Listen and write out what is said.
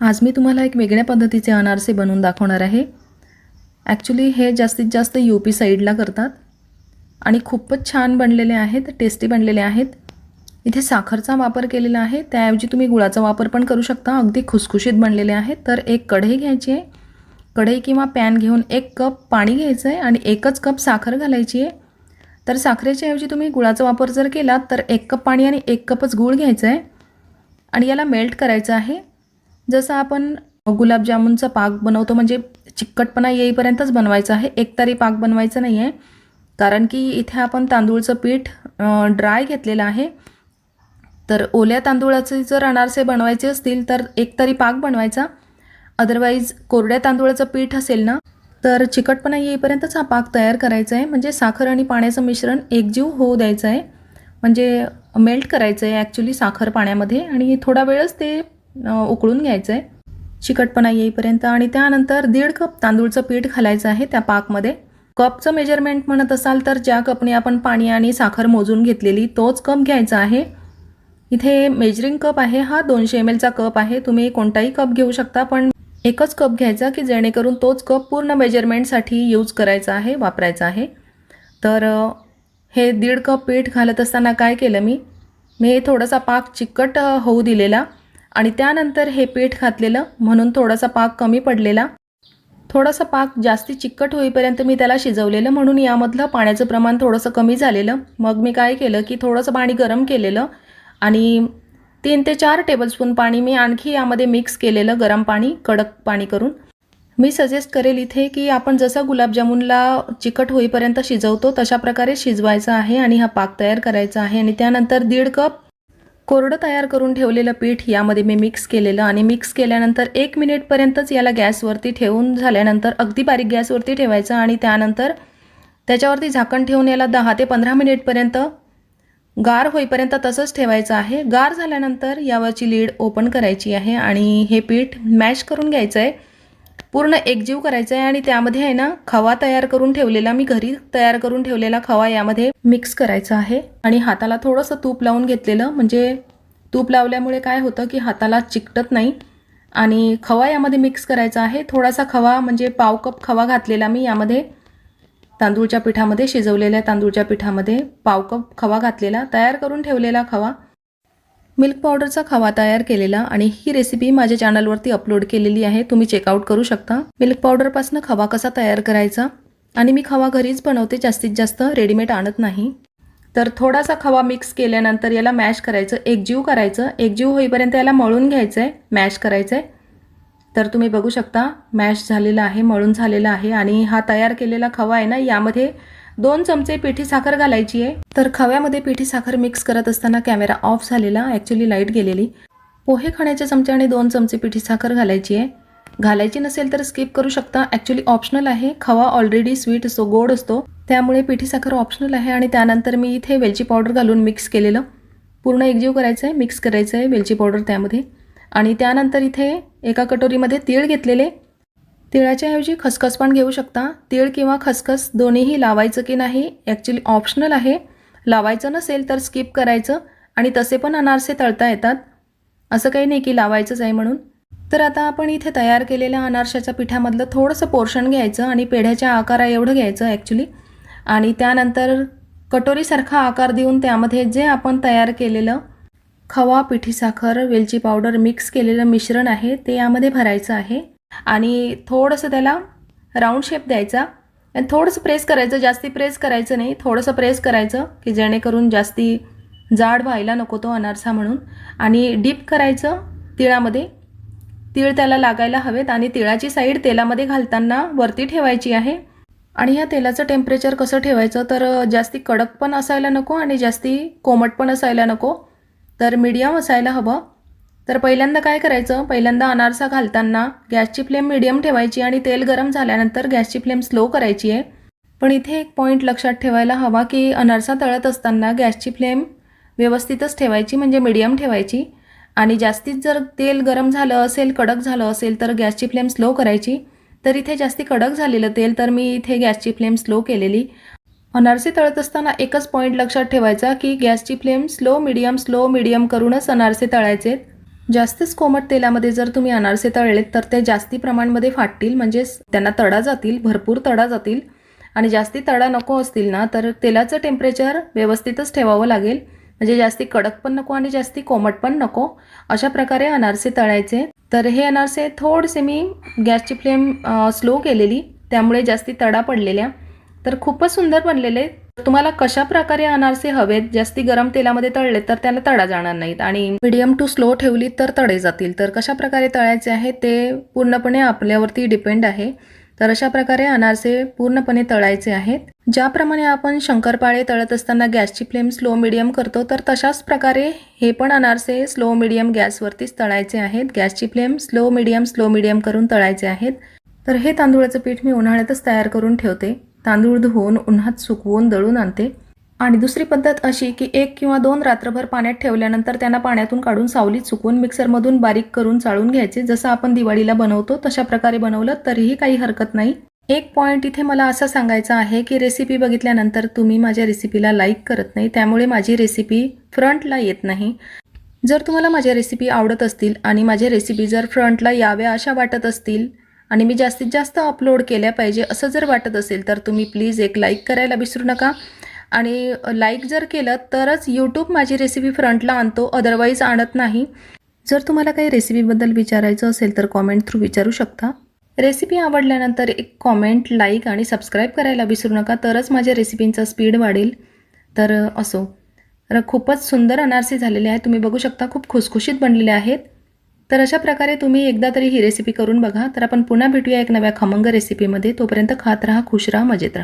आज मी तुम्हाला एक वेगळ्या पद्धतीचे अनारसे बनवून दाखवणार आहे. ॲक्च्युली हे जास्तीत जास्त यू पी साईडला करतात. आणि खूपच छान बनलेले आहेत टेस्टी बनलेले आहेत. इथे साखरचा वापर केलेला आहे. त्याऐवजी तुम्ही गुळाचा वापर पण करू शकता. अगदी खुसखुशीत बनलेले आहेत. तर एक कढई घ्यायची आहे. कढई किंवा पॅन घेऊन एक कप पाणी घ्यायचं आहे आणि एकच कप साखर घालायची आहे. तर साखरेच्या ऐवजी तुम्ही गुळाचा वापर जर केला तर एक कप पाणी आणि एक कपच गूळ घ्यायचं आहे आणि याला मेल्ट करायचं आहे. जसं आपण गुलाबजामुनचा पाक बनवतो म्हणजे चिकटपणा येईपर्यंतच बनवायचा आहे. एकतारी पाक बनवायचा नाही आहे कारण की इथे आपण तांदूळचं पीठ ड्राय घेतलेलं आहे. तर ओल्या तांदूळाचे जर अनारसे बनवायचे असतील तर एकतरी पाक बनवायचा. अदरवाईज कोरड्या तांदूळाचं पीठ असेल ना तर चिकटपणा येईपर्यंतच हा पाक तयार करायचा आहे. म्हणजे साखर आणि पाण्याचं मिश्रण एकजीव होऊ द्यायचं आहे. म्हणजे मेल्ट करायचं आहे ॲक्च्युली साखर पाण्यामध्ये. आणि थोडा वेळच ते उकळून घ्यायचं आहे चिकटपणा येईपर्यंत आणि त्यानंतर दीड कप तांदूळचं पीठ घालायचं आहे त्या पाकमध्ये. कपचं मेजरमेंट म्हणत असाल तर ज्या कपने आपण पाणी आणि साखर मोजून घेतलेली तोच कप घ्यायचा आहे. इथे मेजरिंग कप आहे हा दोनशे एम एलचा कप आहे. तुम्ही कोणताही कप घेऊ शकता पण एकच कप घ्यायचा की जेणेकरून तोच कप पूर्ण मेजरमेंटसाठी यूज करायचा आहे वापरायचा आहे. तर हे दीड कप पीठ घालत असताना काय केलं मी? मी थोडासा पाक चिकट होऊ दिलेला. आणि त्यानंतर हे पीठ घातलेलं म्हणून थोडासा पाक कमी पडलेला. थोडासा पाक जास्ती चिकट होईपर्यंत मी त्याला शिजवलेलं म्हणून यामधलं पाण्याचं प्रमाण थोडंसं कमी झालेलं. मग मी काय केलं की थोडंसं पाणी गरम केलेलं आणि तीन ते चार टेबलस्पून पाणी मी आणखी यामध्ये मिक्स केलेलं गरम पाणी कडक पाणी करून. मी सजेस्ट करेल इथे की आपण जसं गुलाबजामुनला चिकट होईपर्यंत शिजवतो तशा प्रकारे शिजवायचा आहे आणि हा पाक तयार करायचा आहे. आणि त्यानंतर दीड कप कोरडं तयार करून ठेवलेलं पीठ यामध्ये मी मिक्स केलेलं आणि मिक्स केल्यानंतर एक मिनिटपर्यंतच याला गॅसवरती ठेवून झाल्यानंतर अगदी बारीक गॅसवरती ठेवायचं आणि त्यानंतर त्याच्यावरती झाकण ठेवून याला दहा ते पंधरा मिनिटपर्यंत गार होईपर्यंत तसंच ठेवायचं आहे. गार झाल्यानंतर यावरची लीड ओपन करायची आहे आणि हे पीठ मॅश करून घ्यायचं आहे पूर्ण एकजीव करायचं आहे आणि त्यामध्ये आहे ना खवा तयार करून ठेवलेला मी घरी तयार करून ठेवलेला खवा यामध्ये मिक्स करायचा आहे. आणि हाताला थोडंसं तूप लावून घेतलेलं म्हणजे तूप लावल्यामुळे काय होतं की हाताला चिकटत नाही. आणि खवा यामध्ये मिक्स करायचा आहे. थोडासा खवा म्हणजे पाव कप खवा घातलेला मी यामध्ये तांदूळच्या पिठामध्ये शिजवलेल्या तांदूळच्या पिठामध्ये पाव कप खवा घातलेला तयार करून ठेवलेला खवा. मिल्क पावडरचा खवा तयार केलेला आणि ही रेसिपी माझ्या चॅनलवरती अपलोड केलेली आहे. तुम्ही चेकआउट करू शकता. मिल्क पावडरपासून खवा कसा तयार करायचा? आणि मी खवा घरीच बनवते जास्तीत जास्त रेडीमेड आणत नाही. तर थोडासा खवा मिक्स केल्यानंतर याला मॅश करायचं एकजीव करायचं. एकजीव होईपर्यंत याला मळून घ्यायचं आहे मॅश करायचं आहे तर तुम्ही बघू शकता मॅश झालेला आहे मळून झालेला आहे. आणि हा तयार केलेला खवा आहे ना यामध्ये दोन चमचे पिठी साखर घालायची आहे. तर खव्यामध्ये पिठी साखर मिक्स करत असताना कॅमेरा ऑफ झालेला ॲक्च्युली लाइट गेलेली. पोहे खाण्याच्या चमच्याने दोन चमचे पिठी साखर घालायची आहे. घालायची नसेल तर स्किप करू शकता. ॲक्च्युली ऑप्शनल आहे. खवा ऑलरेडी स्वीट असतो गोड असतो. त्यामुळे पिठी साखर ऑप्शनल आहे आणि त्यानंतर मी इथे वेलची पावडर घालून मिक्स केलेलं. पूर्ण एकजीव करायचं आहे मिक्स करायचं आहे वेलची पावडर त्यामध्ये. आणि त्यानंतर इथे एका कटोरीमध्ये तीळ घेतलेले. तिळाच्या ऐवजी खसखस पण घेऊ शकता. तीळ किंवा खसखस दोन्हीही लावायचं की नाही ॲक्च्युली ऑप्शनल आहे. लावायचं नसेल तर स्किप करायचं आणि तसे पण अनारसे तळता येतात. असं काही नाही की लावायचंच आहे म्हणून. तर आता आपण इथे तयार केलेल्या अनारशाच्या पिठामधलं थोडंसं पोर्शन घ्यायचं आणि पेढ्याच्या आकारा एवढं घ्यायचं ॲक्च्युली आणि त्यानंतर कटोरीसारखा आकार देऊन त्यामध्ये जे आपण तयार केलेलं खवा पिठी साखर वेलची पावडर मिक्स केलेलं मिश्रण आहे ते यामध्ये भरायचं आहे. आणि थोडंसं त्याला राऊंड शेप द्यायचा. आणि थोडंसं प्रेस करायचं जास्ती प्रेस करायचं नाही. थोडंसं प्रेस करायचं की जेणेकरून जास्ती जाड व्हायला नको तो अनारसा म्हणून. आणि डीप करायचं तिळामध्ये. तीळ त्याला लागायला हवेत आणि तिळाची साईड तेलामध्ये घालताना वरती ठेवायची आहे. आणि ह्या तेलाचं टेम्परेचर कसं ठेवायचं तर जास्ती कडक पण असायला नको आणि जास्ती कोमट पण असायला नको. तर मीडियम असायला हवं. तर पहिल्यांदा काय करायचं? पहिल्यांदा अनारसा घालताना गॅसची फ्लेम मिडियम ठेवायची आणि तेल गरम झाल्यानंतर गॅसची फ्लेम स्लो करायची आहे. पण इथे एक पॉईंट लक्षात ठेवायला हवा की अनारसा तळत असताना गॅसची फ्लेम व्यवस्थितच ठेवायची म्हणजे मीडियम ठेवायची. आणि जास्तीत जर तेल गरम झालं असेल कडक झालं असेल तर गॅसची फ्लेम स्लो करायची. तर इथे जास्ती कडक झालेलं तेल तर मी इथे गॅसची फ्लेम स्लो केलेली. अनारसे तळत असताना एकच पॉईंट लक्षात ठेवायचा की गॅसची flame slow medium slow medium करूनच अनारसे तळायचे जास्तच कोमट तेलामध्ये जर तुम्ही अनारसे तळलेत तर ते जास्ती प्रमाणमध्ये फाटतील म्हणजेच त्यांना तडा जातील भरपूर तडा जातील. आणि जास्ती तडा नको असतील ना तर तेलाचं टेम्परेचर व्यवस्थितच ठेवावं लागेल. म्हणजे जास्ती कडक पण नको आणि जास्ती कोमट पण नको. अशा प्रकारे अनारसे तळायचे. तर हे अनारसे थोडेसे मी गॅसची फ्लेम स्लो केलेली त्यामुळे जास्ती तडा पडलेल्या. तर खूपच सुंदर बनलेले. तुम्हाला कशा प्रकारे अनारसे हवेत? जास्ती गरम तेलामध्ये तळले तर त्याला तडा जाणार नाहीत. आणि मीडियम टू स्लो ठेवली तर तडे जातील. तर कशा प्रकारे तळायचे आहे ते पूर्णपणे आपल्यावरती डिपेंड आहे. तर अशा प्रकारे अनारसे पूर्णपणे तळायचे आहेत. ज्याप्रमाणे आपण शंकरपाळे तळत असताना गॅसची फ्लेम स्लो मिडियम करतो तर तशाच प्रकारे हे पण अनारसे स्लो मिडियम गॅसवरतीच तळायचे आहेत. गॅसची flame slow medium slow medium करून तळायचे आहेत. तर हे तांदूळाचं पीठ मी उन्हाळ्यातच तयार करून ठेवते. तांदूळ धुवून उन्हात सुकवून दळून आणते. आणि दुसरी पद्धत अशी की एक किंवा दोन रात्रभर पाण्यात ठेवल्यानंतर त्यांना पाण्यातून काढून सावलीत सुकवून मिक्सरमधून बारीक करून चाळून घ्यायचे. जसं आपण दिवाळीला बनवतो तशा प्रकारे बनवलं तरीही काही हरकत नाही. एक पॉईंट इथे मला असं सांगायचं आहे की रेसिपी बघितल्यानंतर तुम्ही माझ्या रेसिपीला लाईक करत नाही. त्यामुळे माझी रेसिपी फ्रंटला येत नाही. जर तुम्हाला माझ्या रेसिपी आवडत असतील आणि माझ्या रेसिपी जर फ्रंटला याव्या अशा वाटत असतील आणि मी जास्तीत जास्त अपलोड केल्या पाहिजे असं जर वाटत असेल तर तुम्ही प्लीज एक लाईक करायला विसरू नका. आणि लाईक जर केलं तरच यूट्यूब माझी रेसिपी फ्रंटला आणतो अदरवाईज आणत नाही. जर तुम्हाला काही रेसिपीबद्दल विचारायचं असेल तर कॉमेंट थ्रू विचारू शकता. रेसिपी आवडल्यानंतर एक कॉमेंट लाईक आणि सबस्क्राईब करायला विसरू नका तरच माझ्या रेसिपींचा स्पीड वाढेल. तर असो. खूपच सुंदर अनारसे झालेले आहेत. तुम्ही बघू शकता खूप खुसखुशीत बनलेले आहेत. तर अशा प्रकारे तुम्ही एकदा तरी ही रेसिपी करून बघा. तर आपण पुन्हा भेटूया एक नव्या खमंग रेसिपीमध्ये तोपर्यंत खात राहा खुश राहा मजेत राहा.